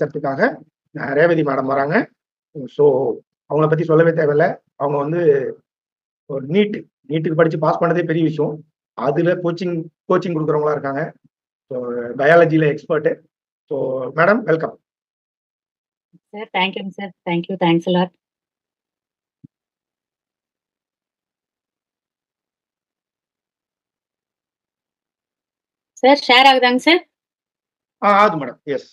அஹ், Revathi madam வராங்க. So அவங்கள பத்தி சொல்லவே தேவையில்ல. அவங்க வந்து ஒரு நீட் நீட்டுக்கு படிச்சு பாஸ் பண்ணதே பெரிய விஷயம். அதுல கோச்சிங் கோச்சிங் கொடுக்குறவங்களா இருக்காங்க. So பயாலஜியில expert so madam welcome sir தேங்க்யூங்க sir thank you thanks lot sir share ஆகுதாங்க sir ஆ ஆகுது மேடம். எஸ்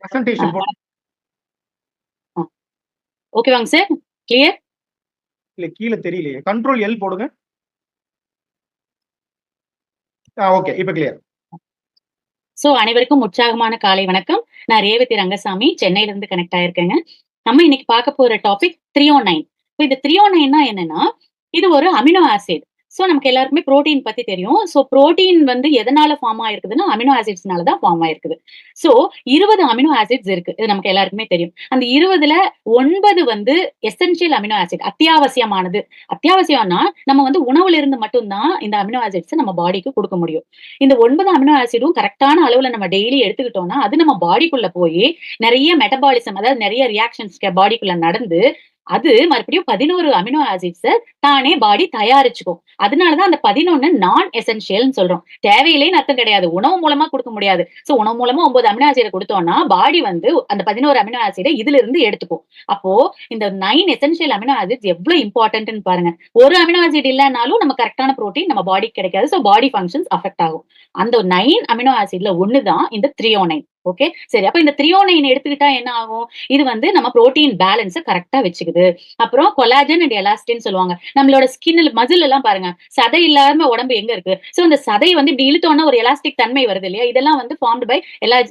ப்ரெசன்டேஷன் ஓகேவாங்க சார் கிளியர் இல்ல கீழே தெரியலையே. கண்ட்ரோல் எல் போடுங்க. ஓகே இப்போ கிளியர் சோ அனைவருக்கும் உற்சாகமான காலை வணக்கம். நான் ரேவதி ரங்கசாமி. சென்னையில இருந்து கனெக்ட் ஆயிருக்கேங்க. நம்ம இன்னைக்கு பார்க்க போற டாபிக் த்ரீ ஓ நைன் இந்த த்ரீ ஓ நைன்னா என்னன்னா இது ஒரு அமினோ ஆசிட் ஸோ நமக்கு எல்லாருக்குமே ப்ரோட்டீன் பத்தி தெரியும். சோ ப்ரோட்டீன் வந்து எதனால ஃபார்ம் ஆயிருக்குதுன்னா அமினோ ஆசிட்ஸ்னால தான் ஃபார்ம் ஆயிருக்குது. சோ இருபது அமினோ ஆசிட்ஸ் இருக்கு. இது நமக்கு எல்லாருக்குமே தெரியும். அந்த இருபதுல ஒன்பது வந்து எசென்சியல் அமினோ ஆசிட் அத்தியாவசியமானது. அத்தியாவசியம்னா நம்ம வந்து உணவுல இருந்து மட்டும்தான் இந்த அமினோ ஆசிட்ஸ் நம்ம பாடிக்கு கொடுக்க முடியும். இந்த ஒன்பது அமினோ ஆசிடும் கரெக்டான அளவுல நம்ம டெய்லி எடுத்துக்கிட்டோம்னா அது நம்ம பாடிக்குள்ள போய் நிறைய மெட்டபாலிசம் அதாவது நிறைய ரியாக்ஷன்ஸ் பாடிக்குள்ள நடந்து அது மறுபடியும் பதினோரு அமினோ ஆசிட்ஸ தானே பாடி தயாரிச்சுக்கும். அதனாலதான் அந்த பதினொன்னு நான் எசென்சியல்னு சொல்றோம். தேவையிலேன்னு அர்த்தம் கிடையாது. உணவு மூலமா கொடுக்க முடியாது. சோ உணவு மூலமா ஒன்பது அமினோ ஆசிடை கொடுத்தோம்னா பாடி வந்து அந்த பதினோரு அமினோ ஆசிடை இதுல இருந்து எடுத்துக்கும். அப்போ இந்த நைன் எசென்சியல் அமினோ ஆசிட்ஸ் எவ்வளவு இம்பார்ட்டன்ட்னு பாருங்க. ஒரு அமினோ ஆசிட் இல்லைனாலும் நம்ம கரெக்டான ப்ரோட்டீன் நம்ம பாடிக்கு கிடைக்காது. சோ பாடி ஃபங்க்ஷன்ஸ் அஃபெக்ட் ஆகும். அந்த நைன் அமினோ ஆசிட்ல ஒண்ணுதான் இந்த த்ரீஓ நைன் oh ஓகே சரி அப்ப இந்த த்ரியோனைன் எடுத்துக்கிட்டா என்ன ஆகும்? இது வந்து நம்ம புரோட்டீன் பேலன்ஸ கரெக்டா வச்சுக்குது. அப்புறம் கொலாஜன் அண்ட் எலாஸ்டின் சொல்லுவாங்க. நம்மளோட ஸ்கின் மசில் எல்லாம் பாருங்க. சதை இல்லாம உடம்பு எங்க இருக்கு? சோ இந்த சதை வந்து இப்படி இழுத்தோன்னா ஒரு எலாஸ்டிக் தன்மை வருது இல்லையா? இதெல்லாம் வந்து formed by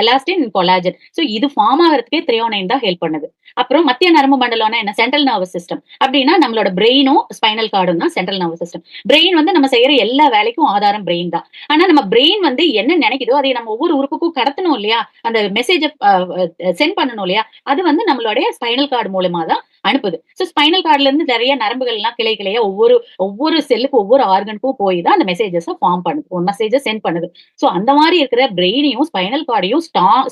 elastin collagen so இது ஃபார்ம் ஆகிறதுக்கே த்ரியோனைன் தான் ஹெல்ப் பண்ணுது. அப்புறம் மத்திய நரம்பு மண்டலம்னா என்ன? சென்ட்ரல் நர்வஸ் சிஸ்டம் அப்படின்னா நம்மளோட பிரெயினும் ஸ்பைனல் கார்டும் தான் சென்ட்ரல் நர்வஸ் சிஸ்டம் பிரெயின் வந்து நம்ம செய்யற எல்லா வேலைக்கும் ஆதாரம் பிரெயின் தான். ஆனா நம்ம பிரெயின் வந்து என்ன நினைக்குதோ அதை நம்ம ஒவ்வொரு உறுப்புக்கும் கடத்தணும் இல்லையா? அந்த மெசேஜை சென்ட் பண்ணணும் இல்லையா? அது வந்து நம்மளுடைய ஸ்பைனல் கார்டு மூலமா தான் அனுப்புது ஸோ ஸ்பைனல் கார்டுல இருந்து நிறைய நரம்புகள் எல்லாம் கிளை கிளையா ஒவ்வொரு ஒவ்வொரு செல்லுக்கு ஒவ்வொரு ஆர்கனுக்கும் போய் தான் அந்த மெசேஜஸை ஃபார்ம் பண்ணுது. மெசேஜை சென்ட் பண்ணுது. ஸோ அந்த மாதிரி இருக்கிற பிரெயினையும் ஸ்பைனல் கார்டையும்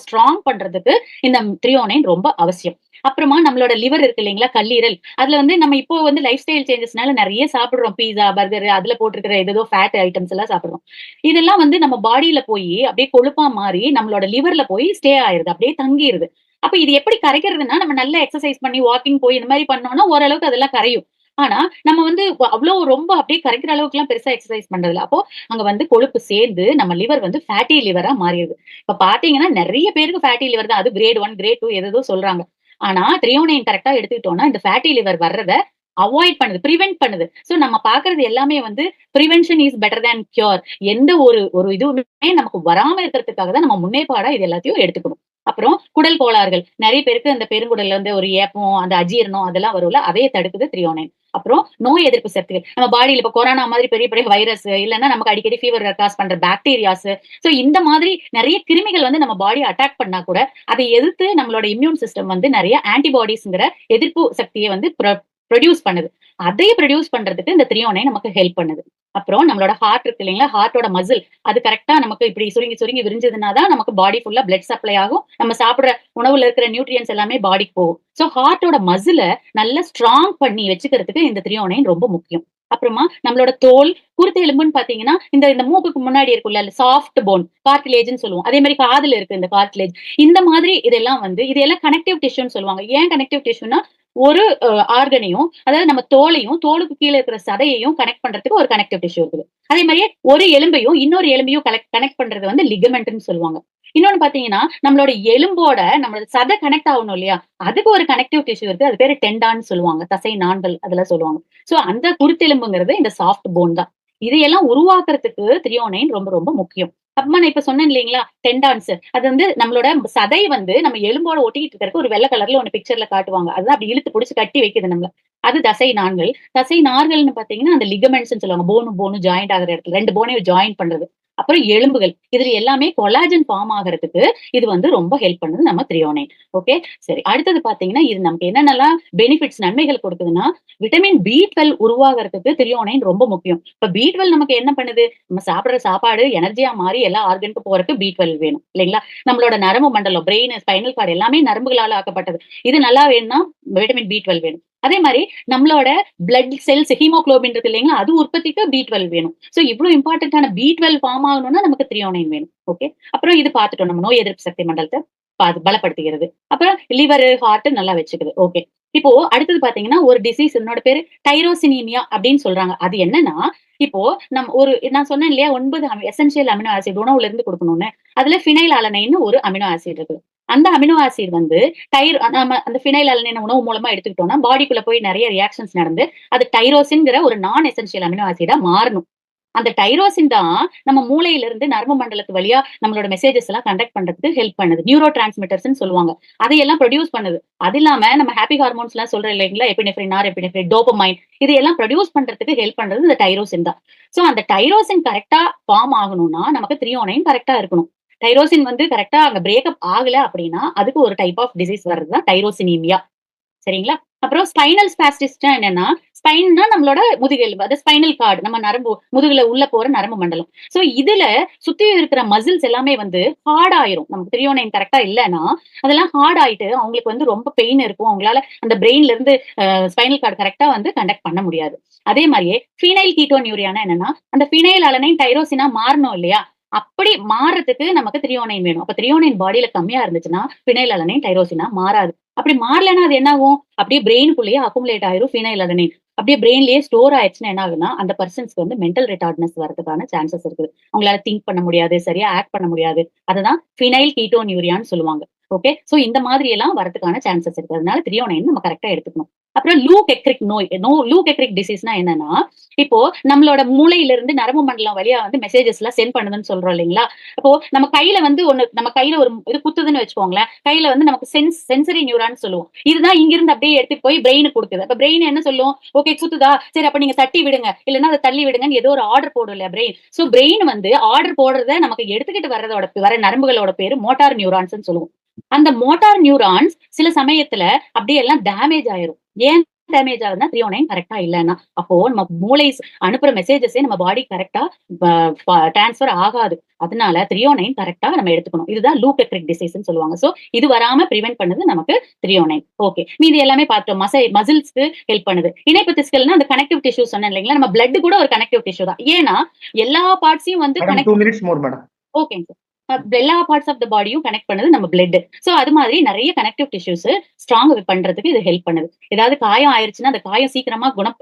ஸ்ட்ராங் பண்றதுக்கு இந்த த்ரீயோனைன் oh ரொம்ப அவசியம். அப்புறமா நம்மளோட லிவர் இருக்கு இல்லைங்களா கல்லீரல். அதுல வந்து நம்ம இப்போ வந்து லைஃப் ஸ்டைல் சேஞ்சஸ்னால நிறைய சாப்பிடுறோம். பீஸா பர்கர் அதுல போட்டிருக்கிற ஏதோ ஃபேட் ஐட்டம்ஸ் எல்லாம் சாப்பிடுறோம். இதெல்லாம் வந்து நம்ம பாடியில போய் அப்படியே கொழுப்பா மாறி நம்மளோட லிவர்ல போய் ஸ்டே ஆயிருது அப்படியே தங்கிடுது அப்ப இது எப்படி கரைக்கிறதுனா நம்ம நல்லா எக்ஸசைஸ் பண்ணி வாக்கிங் போய் இந்த மாதிரி பண்ணோம்னா ஓரளவுக்கு அதெல்லாம் கரையும். ஆனா நம்ம வந்து அவ்வளவு ரொம்ப அப்படியே கரைக்கிற அளவுக்கு எல்லாம் பெருசா எக்ஸசைஸ் பண்றதுல அப்போ அங்க வந்து கொழுப்பு சேர்ந்து நம்ம லிவர் வந்து ஃபேட்டி லிவரா மாறிடுது. இப்ப பாத்தீங்கன்னா நிறைய பேருக்கு ஃபேட்டி லிவர் தான். அது கிரேட் ஒன் கிரேட் டூ எதோ சொல்றாங்க. ஆனா த்ரியோனைன் கரெக்டா எடுத்துக்கிட்டோம்னா இந்த ஃபேட்டி லிவர் வர்றத அவாய்ட் பண்ணுது ப்ரிவென்ட் பண்ணுது. ஸோ நம்ம பாக்குறது எல்லாமே வந்து prevention is better than cure எந்த ஒரு ஒரு இதுவுமே நமக்கு வராம இருக்கிறதுக்காக தான் நம்ம முன்னேற்பாடா இது எல்லாத்தையும் எடுத்துக்கணும். அப்புறம் குடல் கோளாறுகள். நிறைய பேருக்கு அந்த பெருங்குடல்ல வந்து ஒரு ஏப்பம் அந்த அஜீரணம் அதெல்லாம் வரும்ல அதையே தடுக்குது த்ரியோனைன் அப்புறம் நோய் எதிர்ப்பு சக்திகள் நம்ம பாடியில இப்ப கொரோனா மாதிரி பெரிய பெரிய வைரஸ் இல்லைன்னா நமக்கு அடிக்கடி ஃபீவர் காஸ் பண்ற பாக்டீரியாஸ் சோ இந்த மாதிரி நிறைய கிருமிகள் வந்து நம்ம பாடியை அட்டாக் பண்ணா கூட அதை எதிர்த்து நம்மளோட இம்யூன் சிஸ்டம் வந்து நிறைய ஆன்டிபாடிஸ்ங்கிற எதிர்ப்பு சக்தியை வந்து ப்ரொடியூஸ் பண்ணுது. அதையே ப்ரொடியூஸ் பண்றதுக்கு இந்த த்ரீயோனை நமக்கு ஹெல்ப் பண்ணுது. அப்புறம் நம்மளோட ஹார்ட் இருக்கு இல்லைங்களா? ஹார்ட்டோட மசில் அது கரெக்டா நமக்கு இப்படி சுருங்கி சுருங்கி விரிஞ்சதுனா தான் நமக்கு பாடி ஃபுல்லா பிளட் சப்ளை ஆகும். நம்ம சாப்பிடுற உணவுல இருக்கிற நியூட்ரியன்ஸ் எல்லாமே பாடிக்கு போகும். ஸோ ஹார்ட்டோட மசில நல்லா ஸ்ட்ராங் பண்ணி வச்சுக்கிறதுக்கு இந்த த்ரீயோனைன் ரொம்ப முக்கியம். அப்புறமா நம்மளோட தோல் குருத்து எலும்புன்னு பாத்தீங்கன்னா இந்த இந்த மூக்குக்கு முன்னாடி இருக்குல்ல சாஃப்ட் போன் கார்டிலேஜ்னு சொல்லுவோம். அதே மாதிரி காதுல இருக்கு இந்த கார்டிலேஜ் இந்த மாதிரி இதெல்லாம் வந்து இதெல்லாம் கனெக்டிவ் டிஷ்யூன்னு சொல்லுவாங்க. ஏன் கனெக்டிவ் டிஷ்யூனா ஒரு ஆர்கனையும் அதாவது நம்ம தோலையும் தோலுக்கு கீழே இருக்கிற சதையையும் கனெக்ட் பண்றதுக்கு ஒரு கனெக்டிவ் டிஷ்யூ இருக்குது. அதே மாதிரியே ஒரு எலும்பையும் இன்னொரு எலும்பையும் கனெக்ட் கனெக்ட் பண்றது வந்து லிகமெண்ட்னு சொல்லுவாங்க. இன்னொன்னு பாத்தீங்கன்னா நம்மளோட எலும்போட நம்மளோட சதை கனெக்ட் ஆகணும் இல்லையா? அதுக்கு ஒரு கனெக்டிவ் டிஷ்யூ இருக்கு. அது பேரு டெண்டான்னு சொல்லுவாங்க. தசை நான்கள் அதெல்லாம் சொல்லுவாங்க. சோ அந்த குருத்தெலும்புங்கிறது இந்த சாஃப்ட் போன் தான். இதையெல்லாம் உருவாக்குறதுக்கு த்ரியோனைன் ரொம்ப ரொம்ப முக்கியம். அப்பமா நான் இப்ப சொன்னேன் இல்லைங்களா? டெண்டான்ஸ் அது வந்து நம்மளோட சதை வந்து நம்ம எலும்போட ஒட்டிக்கிட்டு இருக்கிறதுக்கு ஒரு வெள்ளை கலர்ல ஒன்னு பிக்சர்ல காட்டுவாங்க. அதுதான் அப்படி இழுத்து பிடிச்சி கட்டி வைக்குது நம்மள. அது தசை நான்கள் தசை நார்கள்னு பாத்தீங்கன்னா அந்த லிகமெண்ட்ஸ் சொல்லுவாங்க. போனு போனு ஜாயிண்ட் ஆகிற இடத்துல. ரெண்டு போனையும் ஜாயின் பண்றது. அப்புறம் எலும்புகள். இதுல எல்லாமே கொலாஜன் ஃபார்ம் ஆகிறதுக்கு இது வந்து ரொம்ப ஹெல்ப் பண்ணுது நம்ம த்ரியோனைன் ஓகே சரி அடுத்தது பாத்தீங்கன்னா இது நமக்கு என்னென்னலாம் பெனிஃபிட்ஸ் நன்மைகள் கொடுக்குதுன்னா விட்டமின் பி டுவெல் உருவாகிறதுக்கு த்ரியோனைன் ரொம்ப முக்கியம். இப்ப பி டுவெல் நமக்கு என்ன பண்ணுது? நம்ம சாப்பிடுற சாப்பாடு எனர்ஜியா மாறி எல்லா ஆர்கனுக்கு போறதுக்கு பி டுவெல் வேணும். இல்லைங்களா? நம்மளோட நரம்பு மண்டலம் பிரெயின் ஸ்பைனல் கார்டு எல்லாமே நரம்புகளால ஆக்கப்பட்டது. இது நல்லா வேணும்னா விட்டமின் பி டுவெல் வேணும். அதே மாதிரி நம்மளோட பிளட் செல்ஸ் ஹீமோகுளோபின் இருக்கு இல்லைங்களா? அது உற்பத்திக்கு பி டுவெல் வேணும். சோ இவ்வளவு இம்பார்ட்டன்டான பி டுவெல் ஃபார்ம் ஆகணும்னா நமக்கு த்ரியோனைன் வேணும். ஓகே அப்புறம் இது பார்த்துட்டோம். நம்ம நோய் எதிர்ப்பு சக்தி மண்டலத்தை பலப்படுத்துகிறது அப்புறம் லிவர் ஹார்ட் நல்லா வச்சுக்குது. ஓகே இப்போ அடுத்தது பாத்தீங்கன்னா ஒரு டிசீஸ் என்னோட பேரு டைரோசினீமியா அப்படின்னு சொல்றாங்க. அது என்னன்னா இப்போ நம்ம ஒரு நான் சொன்னேன் இல்லையா ஒன்பது எசென்சியல் அமினோ ஆசிட் உணவுல இருந்து கொடுக்கணும்னு. அதுல ஃபினைல் அலனைன்னு ஒரு அமினோ ஆசிட் இருக்கு அந்த அமினோ ஆசிட் வந்து டைர் நம்ம அந்த ஃபினைல் அலனைன் உணவு மூலமா எடுத்துக்கிட்டோம்னா பாடிக்குள்ள போய் நிறைய ரியாக்ஷன்ஸ் நடந்து அது டைரோசின்ங்கிற ஒரு நான் எசென்சியல் அமினோ ஆசிடா மாறணும். அந்த டைரோசின் தான் நம்ம மூளையில இருந்து நரம்பு மண்டலத்து வழியா நம்மளோட மெசேஜஸ் எல்லாம் கண்டக்ட் பண்றதுக்கு ஹெல்ப் பண்ணுது. நியூரோ டிரான்ஸ்மிட்டர்ஸ் சொல்லுவாங்க. அதையெல்லாம் ப்ரொடியூஸ் பண்ணுது. அது இல்லாம நம்ம ஹாப்பி ஹார்மோன்ஸ் எல்லாம் சொல்ற இல்லைங்களா? எபினெஃப்ரின் ஆர் எபினெஃப்ரின் டோபமைன் இது எல்லாம் ப்ரொடியூஸ் பண்றதுக்கு ஹெல்ப் பண்றது இந்த டைரோசின் தான். சோ அந்த டைரோசின் கரெக்டா ஃபார்ம் ஆகணும்னா நமக்கு த்ரீ ஓ நைன் கரெக்டா இருக்கணும். டைரோசின் வந்து கரெக்டா அங்க பிரேக்கப் ஆகல அப்படின்னா அதுக்கு ஒரு டைப் ஆஃப் டிசீஸ் வர்றதுதான் டைரோசினீமியா சரிங்களா? அப்புறம் ஸ்பைனல் ஸ்பாஸ்டிஸ்டா என்னன்னா ஸ்பைன்னா நம்மளோட முதுகெலும்பு அது ஸ்பைனல் கார்டு நம்ம நரம்பு முதுகுல உள்ள போற நரம்பு மண்டலம். சோ இதுல சுத்தி இருக்கிற மசில்ஸ் எல்லாமே வந்து ஹார்ட் ஆயிரும். நமக்கு த்ரியோனைன் கரெக்டா இல்லைன்னா அதெல்லாம் ஹார்ட் ஆயிட்டு அவங்களுக்கு வந்து ரொம்ப பெயின் இருக்கும். அவங்களால அந்த பிரெயின்ல இருந்து ஸ்பைனல் கார்டு கரெக்டா வந்து கண்டக்ட் பண்ண முடியாது. அதே மாதிரியே ஃபீனைல் கீட்டோனியூரியானா என்னன்னா அந்த ஃபீனைல் அலனைன் டைரோசினா மாறணும் இல்லையா? அப்படி மாறுறதுக்கு நமக்கு த்ரியோனைன் வேணும். அப்ப த்ரியோனைன் பாடியில கம்மியா இருந்துச்சுன்னா ஃபினைல் அலனைன் டைரோசினா மாறாது. அப்படி மாறலைன்னா அது என்ன ஆகும் அப்படியே பிரெயினுக்குள்ளேயே அக்குமுலேட் ஆயிரும் ஃபினைல் அலனைன் அப்படியே பிரெயின்லயே ஸ்டோர் ஆயிடுச்சுன்னா என்ன ஆகுதுன்னா அந்த பர்சன்ஸ்க்கு வந்து மென்டல் ரிட்டார்ட்னஸ் வரதுக்கான சான்சஸ் இருக்குது. அவங்களால திங்க் பண்ண முடியாது சரியா ஆக்ட் பண்ண முடியாது. அதுதான் ஃபினைல் கீட்டோனியூரியான்னு சொல்லுவாங்க. ஓகே சோ இந்த மாதிரி எல்லாம் வரதுக்கான சான்சஸ் இருக்கு. அதனால த்ரியோனைன் நம்ம கரெக்டா எடுத்துக்கணும். அப்புறம் லூ கெக்ரிக் நோய் நோ லூ கெக்ரிக் டிசீஸ்னா என்னன்னா இப்போ நம்மளோட மூளையில இருந்து நரம்பு மண்டலம் வழியா வந்து மெசேஜஸ் எல்லாம் சென்ட் பண்ணுதுன்னு சொல்றோம் இல்லைங்களா? அப்போ நம்ம கையில வந்து ஒண்ணு நம்ம கையில ஒரு இது குத்துதுன்னு வச்சுக்கோங்களேன். கையில வந்து நமக்கு சென்ஸ் சென்சரி நியூரான்னு சொல்லுவோம். இதுதான் இங்க இருந்து அப்படியே எடுத்துட்டு போய் பிரெயினுக்கு கொடுக்குது. அப்ப பிரெயின் என்ன சொல்லும்? ஓகே குத்துதா? சரி அப்ப நீங்க தட்டி விடுங்க. இல்லைன்னா அதை தள்ளி விடுங்கன்னு ஏதோ ஒரு ஆர்டர் போடும் இல்லையா பிரெயின் சோ பிரெயின் வந்து ஆர்டர் போடுறத நமக்கு எடுத்துக்கிட்டு வர்றதோட வர நரம்புகளோட பேரு மோட்டார் நியூரான்ஸ் சொல்லுவோம். அந்த மோட்டார் நியூரான்ஸ் சில சமயத்துல அப்படியே எல்லாம் டேமேஜ் ஆயிரும். ஏன் டேமேஜ் ஆகுதுன்னா த்ரியோனைன் கரெக்டா இல்லைன்னா. அப்போ நம்ம மூளை அனுப்புற மெசேஜஸே நம்ம பாடி கரெக்டா டிரான்ஸ்ஃபர் ஆகாது. அதனால த்ரியோனைன் கரெக்டா நம்ம எடுத்துக்கணும். இதுதான் லூபெக்ரிக் டிசீஸ் சொல்லுவாங்க. சோ இது வராம ப்ரிவென்ட் பண்ணுது நமக்கு த்ரியோனைன் ஓகே மீதி எல்லாமே பார்த்தோம். மசை மசில்ஸ்க்கு ஹெல்ப் பண்ணுது. இணைப்பு திசுக்கள்னா அந்த கனெக்டிவ் டிஷ்யூ சொன்னேன் இல்லைங்களா? நம்ம பிளட் கூட ஒரு கனெக்டிவ் டிஷ்யூ தான். ஏன்னா எல்லா பார்ட்ஸையும் வந்து கனெக்ட் ஓகேங்க சார் எல்லா பார்ட்ஸ் ஆஃப் த பாடியும் கனெக்ட் பண்ணுது நம்ம பிளட் சோ அது மாதிரி நிறைய கனெக்டிவ் டிஷ்யூஸ் ஸ்ட்ராங் பண்றதுக்கு இது ஹெல்ப் பண்ணுது. ஏதாவது காயம் ஆயிருச்சுன்னா அந்த காயம் சீக்கிரமா குணம்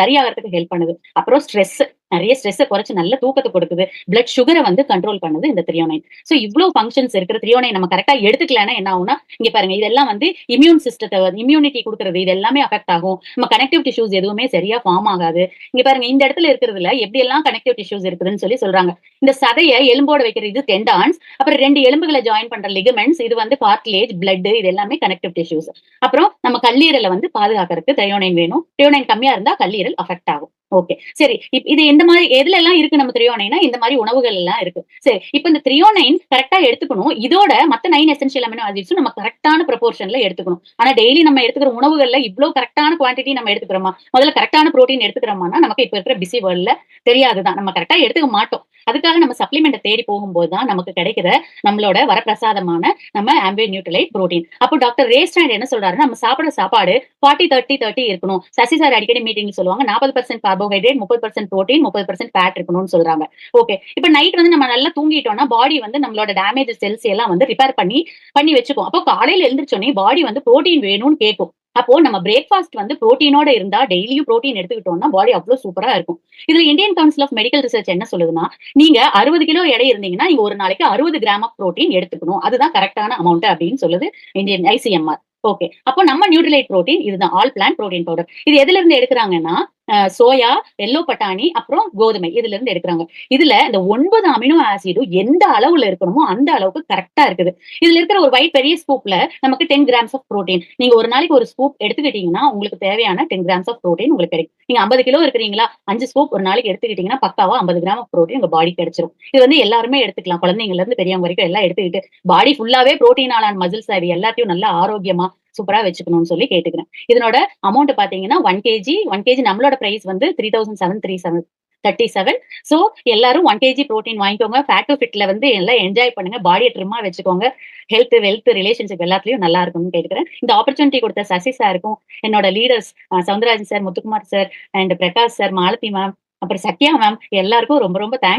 சரியாகிறதுக்கு ஹெல்ப் பண்ணுது. அப்புறம் ஸ்ட்ரெஸ் நிறைய ஸ்ட்ரெஸ்ஸை குறைச்சு நல்ல தூக்கத்தை கொடுக்குது. பிளட் சுகரை வந்து கண்ட்ரோல் பண்ணுது இந்த த்ரியோனைன் ஸோ இவ்வளவு ஃபங்க்ஷன்ஸ் இருக்கிற த்ரியோனைன் நம்ம கரெக்டா எடுத்துக்கலன்னா என்ன ஆகும்னா இங்க பாருங்க இதெல்லாம் வந்து இம்யூன் சிஸ்டத்தை இம்யூனிட்டி கொடுக்கறது இது எல்லாமே அஃபெக்ட் ஆகும். நம்ம கனெக்டிவ் டிஷ்யூஸ் எதுவுமே சரியா ஃபார்ம் ஆகாது. இங்க பாருங்க இந்த இடத்துல இருக்கிறதுல எப்படி எல்லாம் கனெக்டிவ் டிஷ்யூஸ் இருக்குதுன்னு சொல்லி சொல்றாங்க. இந்த சதையை எலும்போட வைக்கிறது இது டெண்டான்ஸ் அப்புறம் ரெண்டு எலும்புகளை ஜாயின் பண்ற லிகமெண்ட்ஸ் இது வந்து கார்ட்லேஜ் பிளட் இது எல்லாமே கனெக்டிவ் டிஷ்யூஸ் அப்புறம் நம்ம கல்லீரலை வந்து பாதுகாக்கிறதுக்கு த்ரையோனைன் வேணும். த்ரையோனைன் கம்மியா இருந்தா கல்லீரல் அஃபெக்ட் ஆகும். ஓகே சரி இப் இது இந்த மாதிரி எதுல எல்லாம் இருக்கு நம்ம த்ரியோனைனா இந்த மாதிரி உணவுகள் எல்லாம் இருக்கு. சரி இப்ப இந்த த்ரியோனைன் கரெக்டா எடுத்துக்கணும். இதோட மத்த நைன் எசென்சியல் அமினோ ஆசிட்ஸும் நம்ம கரெக்டான ப்ரொபோர்ஷன்ல எடுத்துக்கணும். ஆனா டெய்லி நம்ம எடுத்துக்கிற உணவுகள்ல இவ்வளவு கரெக்டான குவான்டிட்டி நம்ம எடுத்துக்கிறோமா? முதல்ல கரெக்டான ப்ரோட்டீன் எடுத்துக்கிறோமானா நமக்கு இப்ப இருக்கிற பிஸி வேர்ல்ட்ல தெரியாதுதான். நம்ம கரெக்டா எடுத்துக்க மாட்டோம். அதுக்காக நம்ம சப்ளிமெண்ட் தேடி போகும்போது தான் நமக்கு கிடைக்கிற நம்மளோட வரப்பிரசாதமான நம்ம ஆம்பே நியூட்ரலைட் புரோட்டீன் அப்போ டாக்டர் ரேஸ்டாண்ட் என்ன சொல்றாரு நம்ம சாப்பிடுற சாப்பாடு ஃபார்ட்டி தேர்ட்டி தேர்ட்டி இருக்கணும். சசி சார் அடிக்கடி மீட்டிங் சொல்லுவாங்க நாற்பது பர்சன்ட் கார்போஹைட்ரேட் முப்பது பர்சன்ட் ப்ரோட்டீன் முப்பது பர்சன்ட் ஃபேட் இருக்கணும்னு சொல்றாங்க. ஓகே இப்போ நைட் வந்து நம்ம நல்லா தூங்கிட்டோம்னா பாடி வந்து நம்மளோட டேமேஜ் செல்ஸ் எல்லாம் வந்து ரிப்பேர் பண்ணி பண்ணி வச்சுக்கும். அப்போ காலையில எழுந்திரிச்சோன்னே பாடி வந்து புரோட்டீன் வேணும்னு கேட்கும் அப்போ நம்ம பிரேக்ஃபாஸ்ட் வந்து புரோட்டீனோட இருந்தா டெய்லியும் புரோட்டீன் எடுத்துக்கிட்டோம்னா பாடி அவ்வளவு சூப்பரா இருக்கும். இதுல Indian council of medical research என்ன சொல்லுதுன்னா நீங்க அறுபது கிலோ எடை இருந்தீங்கன்னா நீங்க ஒரு நாளைக்கு அறுபது கிராம் ஆஃப் புரோட்டீன் எடுத்துக்கணும். அதுதான் கரெக்டான அமௌண்ட் அப்படின்னு சொல்லுது இந்தியன் ஐசிஎம்ஆர் ஓகே அப்போ நம்ம நியூட்ரிலைட் புரோட்டீன் இதுதான் ஆல் பிளான் புரோட்டீன் பவுடர் இது எதுல இருந்து எடுக்கிறாங்கன்னா சோயா எல்லோ பட்டாணி அப்புறம் கோதுமை இதுல இருந்து எடுக்கிறாங்க. இதுல இந்த ஒன்பது அமினோ ஆசிடும் எந்த அளவுல இருக்கணுமோ அந்த அளவுக்கு கரெக்டா இருக்குது. இதுல இருக்கிற ஒரு ஒயிட் பெரிய ஸ்கூப்ல நமக்கு டென் கிராம்ஸ் ஆஃப் ப்ரோட்டீன் நீங்க ஒரு நாளைக்கு ஒரு ஸ்கூப் எடுத்துக்கிட்டீங்கன்னா உங்களுக்கு தேவையான டென் கிராம்ஸ் ஆஃப் ப்ரோட்டீன் உங்களுக்கு கிடைக்கும். நீங்க ஐம்பது கிலோ இருக்கிறீங்களா அஞ்சு ஸ்கூப் ஒரு நாளைக்கு எடுத்துக்கிட்டீங்கன்னா பக்காவா ஐம்பது கிராம் ஆஃப் ப்ரோட்டீன் உங்க பாடி கிடைச்சிரும். இது வந்து எல்லாருமே எடுத்துக்கலாம். குழந்தைங்கல இருந்து பெரியவங்க வரைக்கும் எல்லாம் எடுத்துக்கிட்டு பாடி ஃபுல்லாவே ப்ரோட்டீனாலான மசில்ஸ் இது எல்லாத்தையும் நல்லா ஆரோக்கியமா சூப்பரா வச்சுக்கணும்னு சொல்லி கேட்டுக்கிறேன். இதனோட அமௌண்ட் பாத்தீங்கன்னா ஒன் கேஜி ஒன் கேஜி நம்மளோட பிரைஸ் வந்து three thousand seven three seven thirty seven so எல்லாரும் ஒன் கேஜி ப்ரோட்டீன் வாங்கிக்கோங்க. ஃபேட் டு ஃபிட்ல வந்து எல்லாம் என்ஜாய் பண்ணுங்க. பாடியை ட்ரிம்மா வச்சுக்கோங்க. ஹெல்த் வெல்த் ரிலேஷன்ஷிப் எல்லாத்துலயும் நல்லா இருக்கும்னு கேட்டுக்கிறேன். இந்த ஆப்பர்ச்சுனிட்டி கொடுத்த சசி சாருக்கும் என்னோட leaders Soundararajan sir Muthukumar sir and Prakash sir Malathi ma'am அப்புறம் சத்யா மேம் எல்லாருக்கும் ரொம்ப ரொம்ப தேங்க்ஸ்